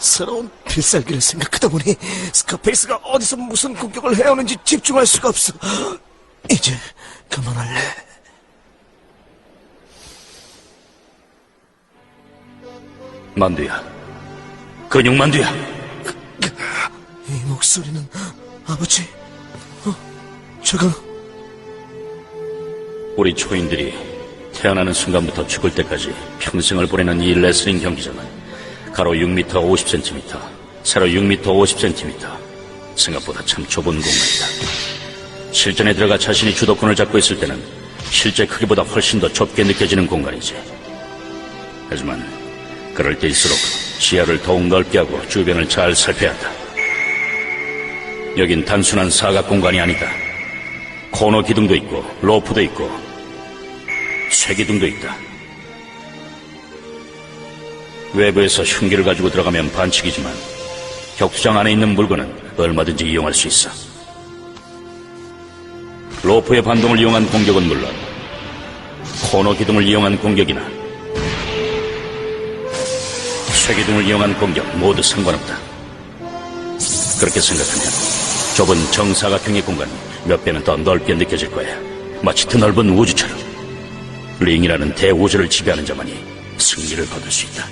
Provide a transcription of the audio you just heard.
새로운 필살기를 생각하다 보니 스카페이스가 어디서 무슨 공격을 해오는지 집중할 수가 없어. 이제 그만할래. 만두야. 근육 만두야. 이 목소리는 아버지. 어, 저건 우리 초인들이 태어나는 순간부터 죽을 때까지 평생을 보내는 이 레슬링 경기장은 가로 6m 50cm, 세로 6m 50cm. 생각보다 참 좁은 공간이다. 실전에 들어가 자신이 주도권을 잡고 있을 때는 실제 크기보다 훨씬 더 좁게 느껴지는 공간이지. 하지만 그럴 때일수록 시야를 더욱 넓게 하고 주변을 잘 살펴야 한다. 여긴 단순한 사각 공간이 아니다. 코너 기둥도 있고 로프도 있고 쇠기둥도 있다. 외부에서 흉기를 가지고 들어가면 반칙이지만 격투장 안에 있는 물건은 얼마든지 이용할 수 있어. 로프의 반동을 이용한 공격은 물론 코너 기둥을 이용한 공격이나 쇠기둥을 이용한 공격 모두 상관없다. 그렇게 생각하면 좁은 정사각형의 공간이 몇 배는 더 넓게 느껴질 거야. 마치 드넓은 우주처럼. 링이라는 대우주를 지배하는 자만이 승리를 거둘 수 있다.